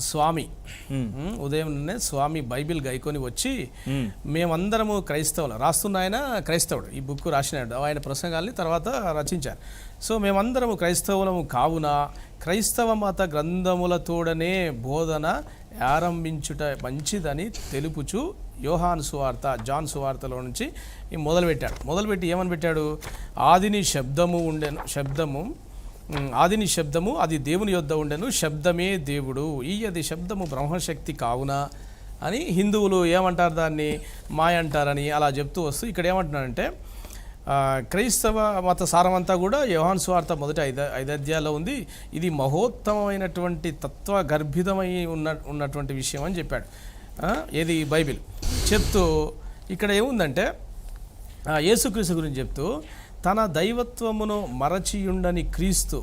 స్వామి. ఉమ్, ఉదయం నిన్నే స్వామి బైబిల్ గైకొని వచ్చి మేమందరము క్రైస్తవులు. రాస్తున్న ఆయన క్రైస్తవుడు. ఈ బుక్ రాసినాడు. ఆయన ప్రసంగాల్ని తర్వాత రచించారు. సో మేమందరము క్రైస్తవులము కావున క్రైస్తవ మత గ్రంథములతోడనే బోధన ఆరంభించుట మంచిదని తెలుపుచు యోహాన్ సువార్త జాన్ సువార్తలో నుంచి మొదలుపెట్టాడు. మొదలుపెట్టి ఏమని పెట్టాడు? ఆదిని శబ్దము ఉండెను శబ్దము ఆదిని శబ్దము అది దేవుని యొద్ద ఉండెను శబ్దమే దేవుడు. ఈ అది శబ్దము బ్రహ్మశక్తి కావున అని హిందువులు ఏమంటారు దాన్ని? మాయ అంటారని అలా చెప్తూ వస్తూ ఇక్కడ ఏమంటున్నారంటే క్రైస్తవ మత సారమంతా కూడా యోహాన్ స్వార్థ మొదటి ఐద ఐదు ఉంది. ఇది మహోత్తమమైనటువంటి తత్వ గర్భితమై ఉన్న ఉన్నటువంటి విషయం అని చెప్పాడు. ఏది? బైబిల్. చెప్తూ ఇక్కడ ఏముందంటే యేసుక్రీస్తు గురించి చెప్తూ తన దైవత్వమును మరచియుండని క్రీస్తు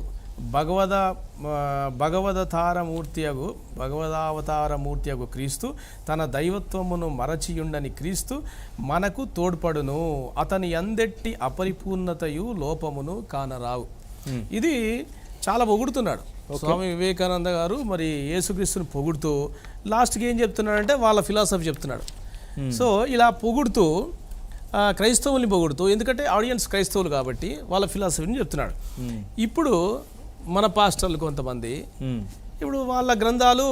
భగవద భగవదతారమూర్తియగు భగవదావతారమూర్తియగు క్రీస్తు తన దైవత్వమును మరచియుండని క్రీస్తు మనకు తోడ్పడును. అతని అందెట్టి అపరిపూర్ణతయు లోపమును కానరావు. ఇది చాలా పొగుడుతున్నాడు. స్వామి వివేకానంద గారు మరి యేసుక్రీస్తుని పొగుడుతూ లాస్ట్కి ఏం చెప్తున్నాడంటే వాళ్ళ ఫిలాసఫీ చెప్తున్నాడు. సో ఇలా పొగుడుతూ క్రైస్తవుల్ని పొగుడుతూ ఎందుకంటే ఆడియన్స్ క్రైస్తవులు కాబట్టి వాళ్ళ ఫిలాసఫీని చెప్తున్నాడు. ఇప్పుడు మన పాస్టర్లు కొంతమంది ఇప్పుడు వాళ్ళ గ్రంథాలు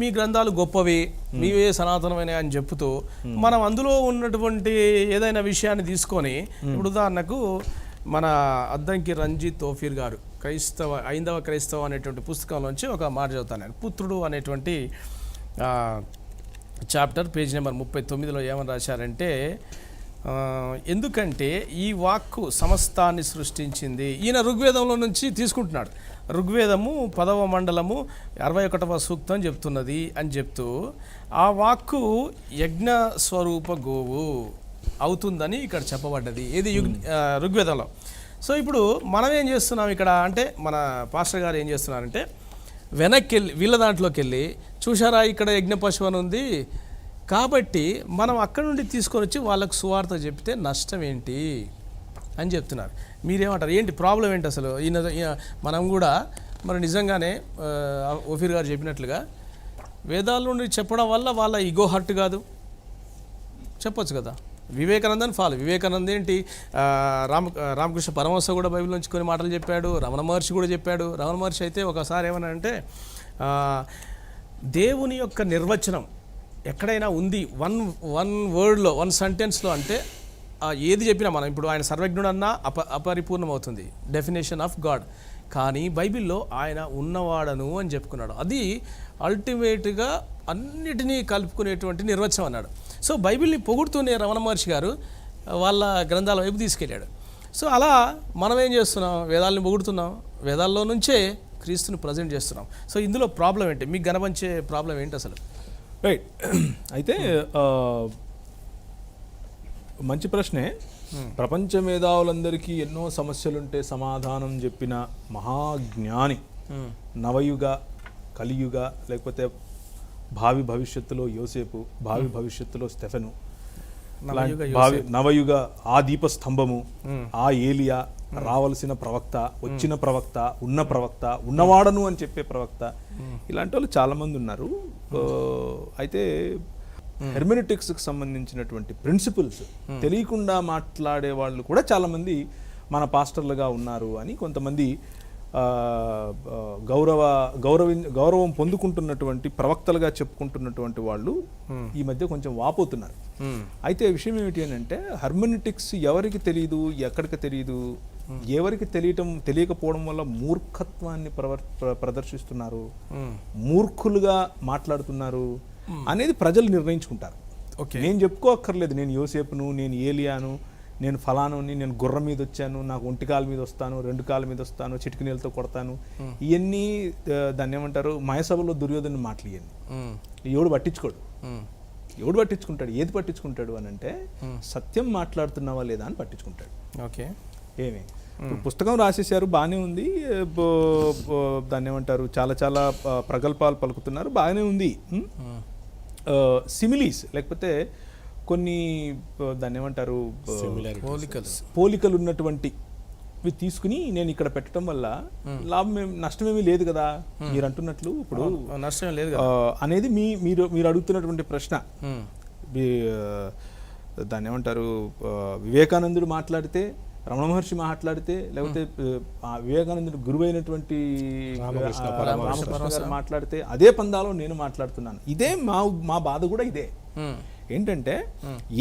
మీ గ్రంథాలు గొప్పవి మీవే సనాతనమైన అని చెప్తూ మనం అందులో ఉన్నటువంటి ఏదైనా విషయాన్ని తీసుకొని ఇప్పుడు ఉదాహరణకు మన అద్దంకి రంజిత్ తోఫీర్ గారు క్రైస్తవ ఐందవ క్రైస్తవ అనేటువంటి పుస్తకంలోంచి ఒక మాట చదువుతాను. పుత్రుడు అనేటువంటి చాప్టర్ పేజ్ నెంబర్ ముప్పై తొమ్మిదిలో ఏమని రాశారంటే ఎందుకంటే ఈ వాక్కు సమస్తాన్ని సృష్టించింది. ఈయన ఋగ్వేదంలో నుంచి తీసుకుంటున్నాడు. ఋగ్వేదము పదవ మండలము అరవై ఒకటవ సూక్తం చెప్తున్నది అని చెప్తూ ఆ వాక్కు యజ్ఞ స్వరూప గోవు అవుతుందని ఇక్కడ చెప్పబడ్డది. ఏది యుగ్ ఆ, ఋగ్వేదంలో. సో ఇప్పుడు మనం ఏం చేస్తున్నాం ఇక్కడ అంటే మన పాస్టర్ గారు ఏం చేస్తున్నారంటే వెనక్కి వెళ్ళి వీళ్ళ దాంట్లోకి వెళ్ళి చూసారా ఇక్కడ యజ్ఞ పశువు అని ఉంది? కాబట్టి మనం అక్కడ నుండి తీసుకొని వచ్చి వాళ్ళకు సువార్త చెప్తే నష్టం ఏంటి అని చెప్తున్నారు. మీరేమంటారు? ఏంటి ప్రాబ్లం ఏంటి అసలు? ఈయన మనం కూడా మరి నిజంగానే ఓఫీర్ గారు చెప్పినట్లుగా వేదాల నుండి చెప్పడం వల్ల వాళ్ళ ఇగో హర్ట్ కాదు. చెప్పొచ్చు కదా? వివేకానందని ఫాలో. వివేకానంద ఏంటి? రామ రామకృష్ణ పరమహంస కూడా బైబిల్ నుంచి కొన్ని మాటలు చెప్పాడు. రమణ మహర్షి కూడా చెప్పాడు. రమణ మహర్షి అయితే ఒకసారి ఏమన్నా అంటే దేవుని యొక్క నిర్వచనం ఎక్కడైనా ఉంది వన్ వన్ వర్డ్లో వన్ సెంటెన్స్లో అంటే ఏది చెప్పినా మనం ఇప్పుడు ఆయన సర్వజ్ఞుడు అన్నా అప అపరిపూర్ణమవుతుంది. డెఫినేషన్ ఆఫ్ గాడ్ కానీ బైబిల్లో ఆయన ఉన్నవాడను అని చెప్పుకున్నాడు. అది అల్టిమేట్గా అన్నిటినీ కలుపుకునేటువంటి నిర్వచనం అన్నాడు. సో బైబిల్ని పొగుడుతూనే రమణ మహర్షి గారు వాళ్ళ గ్రంథాల వైపు తీసుకెళ్ళాడు. సో అలా మనం ఏం చేస్తున్నాం? వేదాలని పొగుడుతున్నాం. వేదాల్లో నుంచే క్రీస్తుని ప్రజెంట్ చేస్తున్నాం. సో ఇందులో ప్రాబ్లం ఏంటి? మీకు గనపంచే ప్రాబ్లం ఏంటి అసలు? రైట్ అయితే మంచి ప్రశ్నే. ప్రపంచ మేధావులందరికీ ఎన్నో సమస్యలుంటే సమాధానం చెప్పిన మహాజ్ఞాని. నవయుగ కలియుగ లేకపోతే భావి భవిష్యత్తులో యోసేపు భావి భవిష్యత్తులో స్టెఫెను. భావి నవయుగ ఆ దీపస్తంభము ఆ ఏలియా రావలసిన ప్రవక్త వచ్చిన ప్రవక్త ఉన్న ప్రవక్త ఉన్నవాడను అని చెప్పే ప్రవక్త. ఇలాంటి వాళ్ళు చాలా మంది ఉన్నారు అయితే హెర్మెనటిక్స్కి సంబంధించినటువంటి ప్రిన్సిపల్స్ తెలియకుండా మాట్లాడే వాళ్ళు కూడా చాలా మంది మన పాస్టర్లుగా ఉన్నారు అని కొంతమంది గౌరవ గౌరవ గౌరవం పొందుకుంటున్నటువంటి ప్రవక్తలుగా చెప్పుకుంటున్నటువంటి వాళ్ళు ఈ మధ్య కొంచెం వాపోతున్నారు. అయితే విషయం ఏమిటి అని అంటే హర్మనిటిక్స్ ఎవరికి తెలియదు ఎక్కడికి తెలియదు ఎవరికి తెలియటం తెలియకపోవడం వల్ల మూర్ఖత్వాన్ని ప్రదర్శిస్తున్నారు. మూర్ఖులుగా మాట్లాడుతున్నారు అనేది ప్రజలు నిర్ణయించుకుంటారు. ఓకే. నేను చెప్పుకోక్కర్లేదు. నేను యోసేపును నేను ఏలియాను నేను ఫలానుని నేను గుర్రం మీద వచ్చాను నాకు ఒంటి కాలు మీద వస్తాను రెండు కాళ్ళ మీద వస్తాను చిటికి నీళ్ళతో కొడతాను. ఇవన్నీ దాన్ని ఏమంటారు? మయసభలో దుర్యోధన మాటలు ఇవన్నీ ఎవడు పట్టించుకోడు. ఎవడు పట్టించుకుంటాడు? ఏది పట్టించుకుంటాడు అని అంటే సత్యం మాట్లాడుతున్నావా లేదా అని పట్టించుకుంటాడు. ఓకే. ఏమి? పుస్తకం రాసేసారు బాగానే ఉంది. దాన్ని ఏమంటారు చాలా చాలా ప్రగల్భాలు పలుకుతున్నారు బాగానే ఉంది. సిమిలీస్ లేకపోతే కొన్ని దాన్ని ఏమంటారు పోలికలు. పోలికలు ఉన్నటువంటి ఇవి తీసుకుని నేను ఇక్కడ పెట్టడం వల్ల లాభం ఏం- నష్టమేమీ లేదు కదా? మీరు అంటున్నట్లు ఇప్పుడు నష్టం లేదు అనేది మీ మీరు మీరు అడుగుతున్నటువంటి ప్రశ్న. దాన్ని ఏమంటారు వివేకానందుడు మాట్లాడితే రమణ మహర్షి మాట్లాడితే లేకపోతే ఆ, వివేకానందుడు గురువైనటువంటి రామకృష్ణ గారు మాట్లాడితే అదే పందాలో నేను మాట్లాడుతున్నాను. ఇదే మా మా బాధ కూడా ఇదే. ఏంటంటే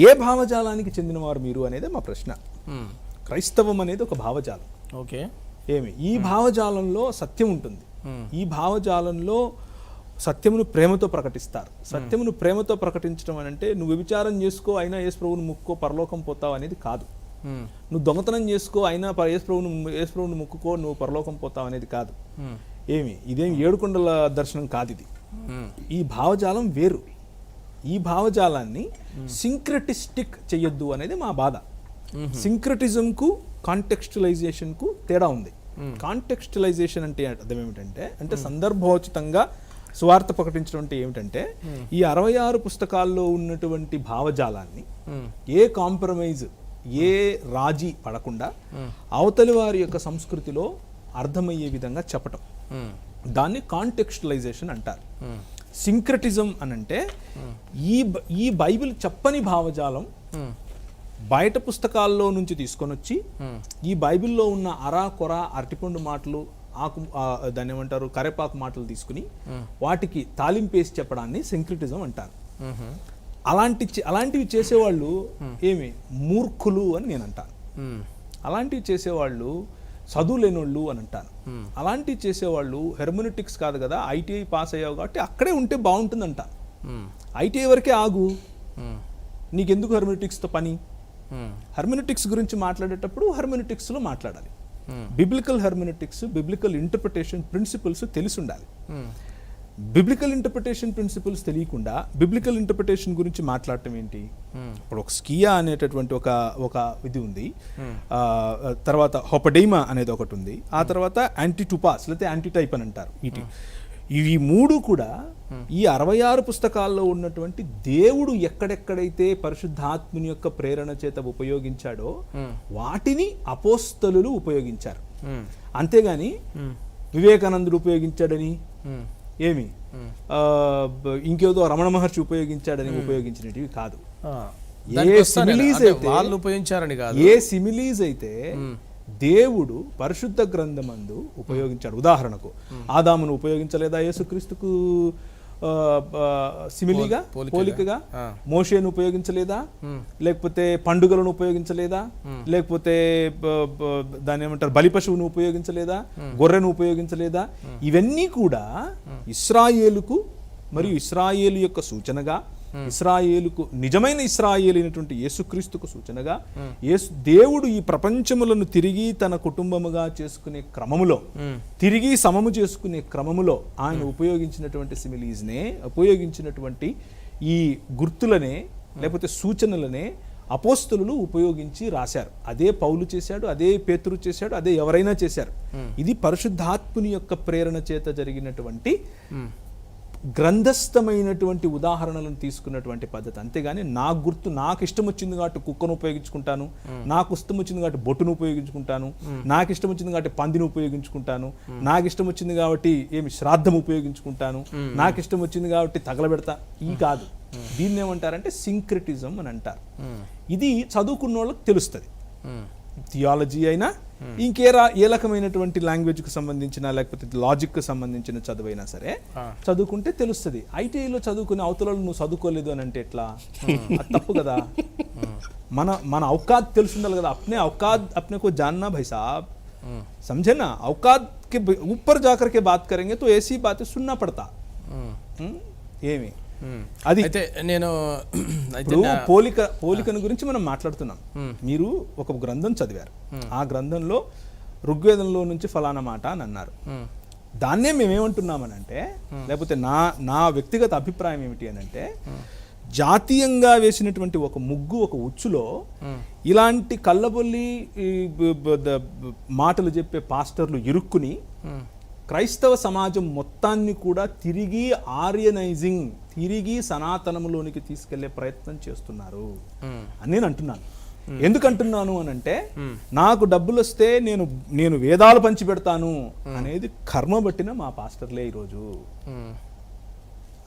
ఏ భావజాలానికి చెందినవారు మీరు అనేది మా ప్రశ్న. క్రైస్తవం అనేది ఒక భావజాలం. ఓకే. ఏమి? ఈ భావజాలంలో సత్యం ఉంటుంది. ఈ భావజాలంలో సత్యమును ప్రేమతో ప్రకటిస్తారు. సత్యమును ప్రేమతో ప్రకటించడం అని అంటే నువ్వు విచారం చేసుకో అయినా యేసు ప్రభువును ముక్కో పరలోకం పోతావు అనేది కాదు. నువ్వు దొంగతనం చేసుకో అయినా యేసు ప్రభువును యేసు ప్రభువును ముక్కుకో నువ్వు పరలోకం పోతావు అనేది కాదు. ఉమ్, ఏమి? ఇదేం ఏడుకొండల దర్శనం కాదు ఇది. ఈ భావజాలం వేరు. ఈ భావజాలాన్ని సింక్రటిస్టిక్ చెయ్యొద్దు అనేది మా బాధ. సింక్రటిజంకు కాంటెక్స్టులైజేషన్కు తేడా ఉంది. కాంటెక్స్టులైజేషన్ అంటే అర్థం ఏమిటంటే అంటే సందర్భోచితంగా స్వార్థ ప్రకటించడం అంటే ఏమిటంటే ఈ అరవై ఆరు పుస్తకాల్లో ఉన్నటువంటి భావజాలాన్ని ఏ కాంప్రమైజ్ ఏ రాజీ పడకుండా అవతలి వారి యొక్క సంస్కృతిలో అర్థమయ్యే విధంగా చెప్పటం. దాన్ని కాంటెక్స్టలైజేషన్ అంటారు. సింక్రటిజం అని అంటే ఈ ఈ బైబిల్ చెప్పని భావజాలం బయట పుస్తకాల్లో నుంచి తీసుకొని వచ్చి ఈ బైబిల్లో ఉన్న అరా కొర అరటిపండు మాటలు ఆకు దాన్ని ఏమంటారు కరేపాకు మాటలు తీసుకుని వాటికి తాలింపేసి చెప్పడాన్ని సింక్రటిజం అంటారు. అలాంటి అలాంటివి చేసేవాళ్ళు ఏమి? మూర్ఖులు అని నేను అంటాను ఉమ్, అలాంటివి చేసేవాళ్ళు చదువు లేనోళ్ళు అని అంటాను. అలాంటివి చేసేవాళ్ళు హెర్మోనిటిక్స్ కాదు కదా ఐటీఐ పాస్ అయ్యావు కాబట్టి అక్కడే ఉంటే బాగుంటుంది అంటాను ఐటీఐ వరకే ఆగు. నీకెందుకు హెర్మోనిటిక్స్తో పని? హెర్మోనిటిక్స్ గురించి మాట్లాడేటప్పుడు హెర్మోనిటిక్స్లో మాట్లాడాలి. Hmm. Biblical hermeneutics biblical interpretation principles తెలిసి ఉండాలి. బిబ్లికల్ ఇంటర్ప్రిటేషన్ ప్రిన్సిపల్స్ తెలియకుండా బిబ్లికల్ ఇంటర్ప్రిటేషన్ గురించి మాట్లాడటం ఏంటి? Hmm. ఇప్పుడు ఒక స్కియా అనేటటువంటి ఒక ఒక ఇది ఉంది. ఆ, తర్వాత హొపడైమా అనేది ఒకటి ఉంది. ఆ తర్వాత యాంటీటుపాస్ లేకపోతే యాంటీటైప్ అని అంటారు వీటి ఇవి మూడు కూడా ఈ అరవై ఆరు పుస్తకాల్లో ఉన్నటువంటి దేవుడు ఎక్కడెక్కడైతే పరిశుద్ధాత్ముని యొక్క ప్రేరణ చేత ఉపయోగించాడో వాటిని అపోస్తలులు ఉపయోగించారు. అంతేగాని వివేకానందుడు ఉపయోగించాడని ఏమి? ఇంకేదో రమణ మహర్షి ఉపయోగించాడని ఉపయోగించినటివి కాదు. ఏ అంటే అయితే- వాళ్ళు ఉపయోగించారని కాదు. ఏ సిమిలీస్ అయితే దేవుడు పరిశుద్ధ గ్రంథమందు ఉపయోగించాడు. ఉదాహరణకు ఆదామును ఉపయోగించలేదా యేసుక్రీస్తుకు? సిమిలీగా పోలికగా. మోషేను ఉపయోగించలేదా? లేకపోతే పండుగలను ఉపయోగించలేదా? లేకపోతే దాన్ని ఏమంటారు? బలి పశువును ఉపయోగించలేదా? గొర్రెను ఉపయోగించలేదా? ఇవన్నీ కూడా ఇస్రాయేలుకు మరియు ఇస్రాయేలు యొక్క సూచనగా ఇస్రాయేలుకు నిజమైన ఇస్రాయేలు అయినటువంటి యేసుక్రీస్తుకు సూచనగా యేసు దేవుడు ఈ ప్రపంచములను తిరిగి తన కుటుంబముగా చేసుకునే క్రమములో తిరిగి సమము చేసుకునే క్రమములో ఆయన ఉపయోగించినటువంటి సిమిలీస్నే ఉపయోగించినటువంటి ఈ గుర్తులనే లేకపోతే సూచనలనే అపోస్తులు ఉపయోగించి రాశారు. అదే పౌలు చేశాడు అదే పేతురు చేశాడు అదే ఎవరైనా చేశారు. ఇది పరిశుద్ధాత్ముని యొక్క ప్రేరణ చేత జరిగినటువంటి గ్రంథస్థమైనటువంటి ఉదాహరణలను తీసుకున్నటువంటి పద్ధతి. అంతేగాని నా గుర్తు నాకు ఇష్టం వచ్చింది కాబట్టి కుక్కను ఉపయోగించుకుంటాను నాకు ఇష్టం వచ్చింది కాబట్టి బొట్టును ఉపయోగించుకుంటాను నాకు ఇష్టం వచ్చింది కాబట్టి పందిని ఉపయోగించుకుంటాను నాకు ఇష్టం వచ్చింది కాబట్టి ఏమి శ్రాద్ధం ఉపయోగించుకుంటాను నాకు ఇష్టం వచ్చింది కాబట్టి తగలబెడతా. ఈ కాదు. దీన్ని ఏమంటారంటే సింక్రిటిజం అని అంటారు. ఇది చదువుకున్న వాళ్ళకి తెలుస్తుంది థియాలజీ అయినా ఇంకే రా ఏ రకమైనటువంటి లాంగ్వేజ్కి సంబంధించిన లేకపోతే లాజిక్కి సంబంధించిన చదువైనా సరే ఆ. చదువుకుంటే తెలుస్తుంది ఐటీఐలో చదువుకునే అవతలలో నువ్వు చదువుకోలేదు అని అంటే ఎట్లా అది తప్పు కదా మన మన औकात తెలిసి ఉండాలి కదా अपने औकात अपने को जानना भाई साहब समझे ना औकात के ब- ऊपर जाकर के बात करेंगे तो ऐसी बातें सुनना पड़ता ఉమ్, हम्म? ఏమి ఉమ్. అది అయితే నేను ఇప్పుడు పోలిక పోలికను గురించి మనం మాట్లాడుతున్నాం. మీరు ఒక గ్రంథం చదివారు. ఆ గ్రంథంలో ఋగ్వేదంలో నుంచి ఫలానా మాట అని అన్నారు. దాన్నే మేమేమంటున్నామనంటే లేకపోతే నా నా వ్యక్తిగత అభిప్రాయం ఏమిటి అని అంటే జాతీయంగా వేసినటువంటి ఒక ముగ్గు ఒక ఉచ్చులో ఇలాంటి కళ్ళబొల్లి మాటలు చెప్పే పాస్టర్లు ఇరుక్కుని క్రైస్తవ సమాజం మొత్తాన్ని కూడా తిరిగి ఆర్యనైజింగ్ తిరిగి సనాతనములోనికి తీసుకెళ్ళే ప్రయత్నం చేస్తున్నారు. అని నేను అంటున్నాను. ఎందుకంటున్నాను అని అంటే నాకు డబ్బులు వస్తే నేను నేను వేదాలు పంచి పెడతాను అనేది కర్మ పట్టిన మా పాస్టర్లే ఈరోజు.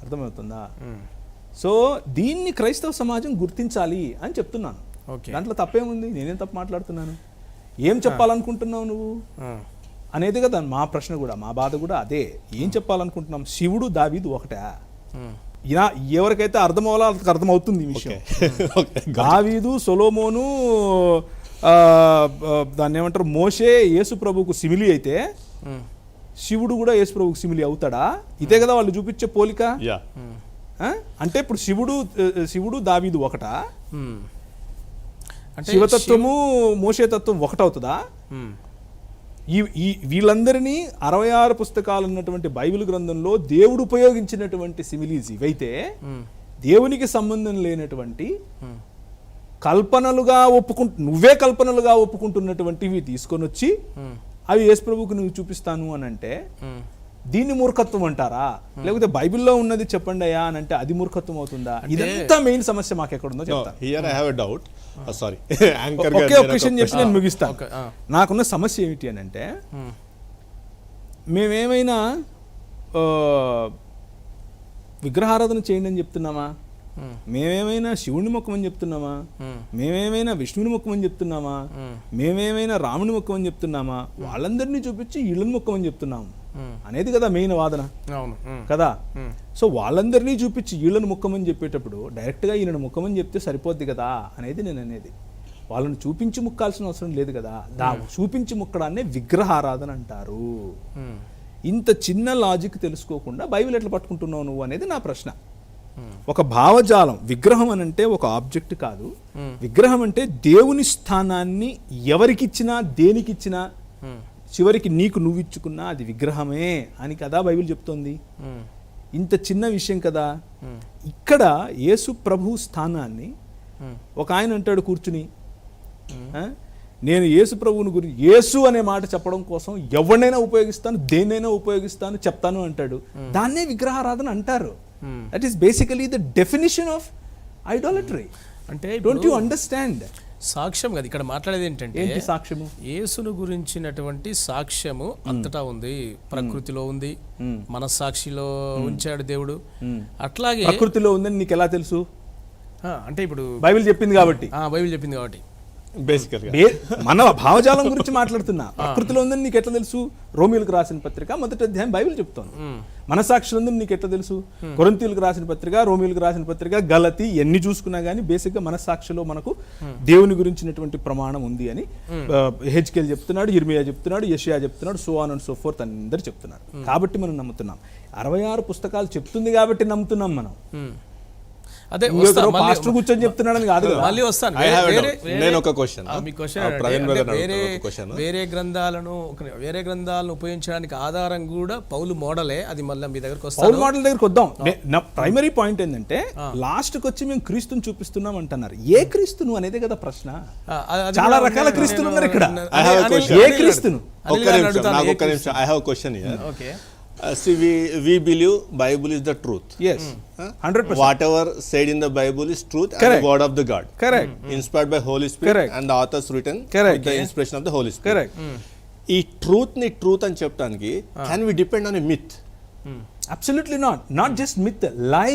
అర్థమవుతుందా? సో దీన్ని క్రైస్తవ సమాజం గుర్తించాలి అని చెప్తున్నాను. దాంట్లో తప్పేముంది? నేనేం తప్పు మాట్లాడుతున్నాను? ఏం చెప్పాలనుకుంటున్నావు నువ్వు? అనేది కదా మా ప్రశ్న కూడా మా బాధ కూడా అదే. ఏం చెప్పాలనుకుంటున్నాం? శివుడు దావీదు ఒకటే. ఉమ్, ఇలా ఎవరికైతే అర్థం అవ్వాలో వాళ్ళకి అర్థమవుతుంది ఈ విషయం. ఓకే. దావీదు సొలోమోను దాన్ని ఏమంటారు? మోషే యేసు ప్రభువుకు సిమిలి అయితే ఉమ్, శివుడు కూడా యేసు ప్రభువుకు సిమిలి అవుతాడా? ఇదే కదా వాళ్ళు చూపించే పోలిక? అంటే ఇప్పుడు శివుడు శివుడు దావీదు ఒకటా? శివతత్వము మోషేతత్వం ఒకటవుతుందా? ఈ ఈ వీళ్ళందరినీ అరవై ఆరు పుస్తకాలు ఉన్నటువంటి బైబిల్ గ్రంథంలో దేవుడు ఉపయోగించినటువంటి సిమిలీస్ ఇవైతే దేవునికి సంబంధం లేనటువంటి కల్పనలుగా ఒప్పుకుంటు నువ్వే కల్పనలుగా ఒప్పుకుంటున్నటువంటివి తీసుకొని వచ్చి అవి యేసు ప్రభువుకు నువ్వు చూపిస్తాను అని అంటే. దీన్ని మూర్ఖత్వం అంటారా? లేకపోతే బైబిల్లో ఉన్నది చెప్పండి అయ్యా అని అంటే అది మూర్ఖత్వం అవుతుందా? ఇదంతా మెయిన్ సమస్య మాకు ఎక్కడుందో చెప్తాను here I have a doubt sorry anchor ఒకే ఒక క్వశ్చన్ చెప్పి నేను ముగిస్తాను ఓకే, ఆ. నాకున్న సమస్య ఏమిటి అని అంటే ఉమ్, మేమేమైనా విగ్రహారాధన చేయండి అని చెప్తున్నామా? ఉమ్, మేమేమైనా శివుని మొక్కమని చెప్తున్నామా? ఉమ్, మేమేమైనా విష్ణుని మొక్కమని చెప్తున్నామా? మేమేమైనా రాముని మొక్కమని చెప్తున్నామా? వాళ్ళందరినీ చూపించి ఇళ్ళని మొక్కమని చెప్తున్నాము. అనేది కదా మెయిన్ వాదన. కదా? సో వాళ్ళందరినీ చూపించి వీళ్ళని ముక్కమని చెప్పేటప్పుడు డైరెక్ట్గా ఈయనను ముక్కమని చెప్తే సరిపోద్ది కదా అనేది నేను అనేది. వాళ్ళని చూపించి ముక్కాల్సిన అవసరం లేదు కదా? దా చూపించి ముక్కడాన్నే విగ్రహారాధన అంటారు. ఇంత చిన్న లాజిక్ తెలుసుకోకుండా బైబిల్ ఎట్లా పట్టుకుంటున్నావు నువ్వు అనేది నా ప్రశ్న. ఒక భావజాలం విగ్రహం అని అంటే ఒక ఆబ్జెక్ట్ కాదు. విగ్రహం అంటే దేవుని స్థానాన్ని ఎవరికిచ్చినా దేనికిచ్చినా చివరికి నీకు నువ్వు ఇచ్చుకున్నా అది విగ్రహమే అని కదా బైబిల్ చెప్తోంది. ఇంత చిన్న విషయం కదా. ఇక్కడ యేసు ప్రభు స్థానాన్ని ఒక ఆయన అంటాడు కూర్చుని. నేను యేసు ప్రభువుని గురించి యేసు అనే మాట చెప్పడం కోసం ఎవరినైనా ఉపయోగిస్తాను దేన్నైనా ఉపయోగిస్తాను చెప్తాను అంటాడు. దాన్నే విగ్రహారాధన అంటారు. That is basically the definition of idolatry అంటే డోంట్ యు అండర్స్టాండ్ సాక్ష్యం కదా. ఇక్కడ మాట్లాడేది ఏంటంటే ఏంటి సాక్ష్యము? యేసును గురించినటువంటి సాక్ష్యము అంతటా ఉంది. ప్రకృతిలో ఉంది. మనస్సాక్షిలో ఉంచాడు దేవుడు. అట్లాగే ప్రకృతిలో ఉందని నీకు ఎలా తెలుసు అంటే ఇప్పుడు బైబిల్ చెప్పింది కాబట్టి. ఆ, బైబిల్ చెప్పింది కాబట్టి. బేసికల్గా మన భావజాలం గురించి మాట్లాడుతున్నా. ప్రకృతిలో ఉందని నీకు ఎట్లా తెలుసు? రోమిలకు రాసిన పత్రిక మొదటి అధ్యాయం బైబిల్ చెప్తోంది. ఉమ్, మనసాక్షి ఉందని నీకు ఎట్లా తెలుసు? కొరంతీలకు రాసిన పత్రిక రోమిలకు రాసిన పత్రిక గలతి ఎన్ని చూసుకున్నా గానీ బేసిక్గా మనసాక్షిలో మనకు దేవుని గురించినటువంటి ప్రమాణం ఉంది అని హెచ్కెల్ చెప్తున్నాడు ఇర్మియా చెప్తున్నాడు యషియా చెప్తున్నాడు so on and so forth అందరు చెప్తున్నారు. కాబట్టి మనం నమ్ముతున్నాం. అరవై ఆరు పుస్తకాలు చెప్తుంది కాబట్టి నమ్ముతున్నాం మనం. అదే పాస్టర్ కూర్చొని చెప్తున్నాడని కాదు కదా. మళ్ళీ వస్తాను. నేను ఒక. ఆ, మీ క్వశ్చన్ వేరే. వేరే గ్రంథాలను ఒక వేరే గ్రంథాలను ఉపయోగించడానికి ఆధారం కూడా పౌలు మోడలే. అది మళ్ళీ మీ దగ్గరకు పౌల్ వస్తాను మోడల్ దగ్గరికి వద్దాం. నే- ప్రైమరీ పాయింట్ ఏంటంటే లాస్ట్కి వచ్చి మేము క్రీస్తుని చూపిస్తున్నాం అంటున్నారు. ఏ క్రీస్తును అనేదే కదా ప్రశ్న. ఆ, అది చాలా రకాల క్రీస్తులు ఉన్నారు ఇక్కడ. ఏ క్రీస్తును? ఒక్క నిమిషం అడుగుతాను, నాకు ఏ ఒక్క నిమిషం. I have question here okay. See we we believe Bible is the truth yes hundred whatever said in the bible is truth and Correct. the word of the god correct inspired by holy spirit Correct. and the authors written Correct. with the inspiration of the holy spirit correct ఈ ట్రూత్ని truth అని చెప్పడానికి can we depend on a myth absolutely not not just myth lie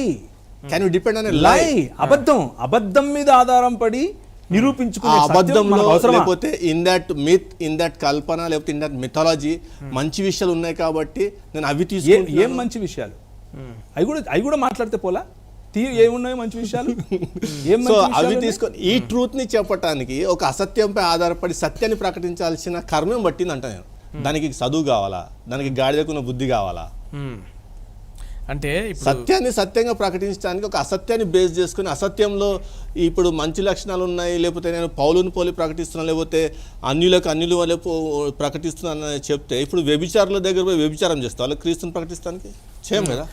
can we depend on a lie lie అబద్ధం అబద్ధం మీద ఆధారం పడి నిరూపించుకునే అబద్ధంలో? లేకపోతే in that myth in that కల్పన లేకపోతే ఇన్ దట్ మిథాలజీ మంచి విషయాలు ఉన్నాయి కాబట్టి నేను అవి ఏ- తీసుకుంటున్నాను. ఏం మంచి విషయాలు? అవి కూడా అవి కూడా మాట్లాడితే పోలా? ఏమున్నాయి మంచి విషయాలు? ఏం సో అవి? తీసుకొని ఈ ట్రూత్ని చెప్పటానికి ఒక అసత్యంపై ఆధారపడి సత్యాన్ని ప్రకటించాల్సిన కర్మం పట్టింది అంట నేను. దానికి చదువు కావాలా? దానికి గాడిదకున్న బుద్ధి కావాలా? ఉమ్. అంటే సత్యాన్ని సత్యంగా ప్రకటించడానికి ఒక అసత్యాన్ని బేస్ చేసుకుని అసత్యంలో ఇప్పుడు మంచి లక్షణాలు ఉన్నాయి లేకపోతే నేను పౌలుని పోలి ప్రకటిస్తున్నాను లేకపోతే అన్యులకు అన్యులు వల్ల ప్రకటిస్తున్నాను అని చెప్తే ఇప్పుడు వ్యభిచారుల దగ్గర పోయి వ్యభిచారం చేస్తా వాళ్ళు క్రీస్తుని ప్రకటిస్తానికి? చేయం కదా?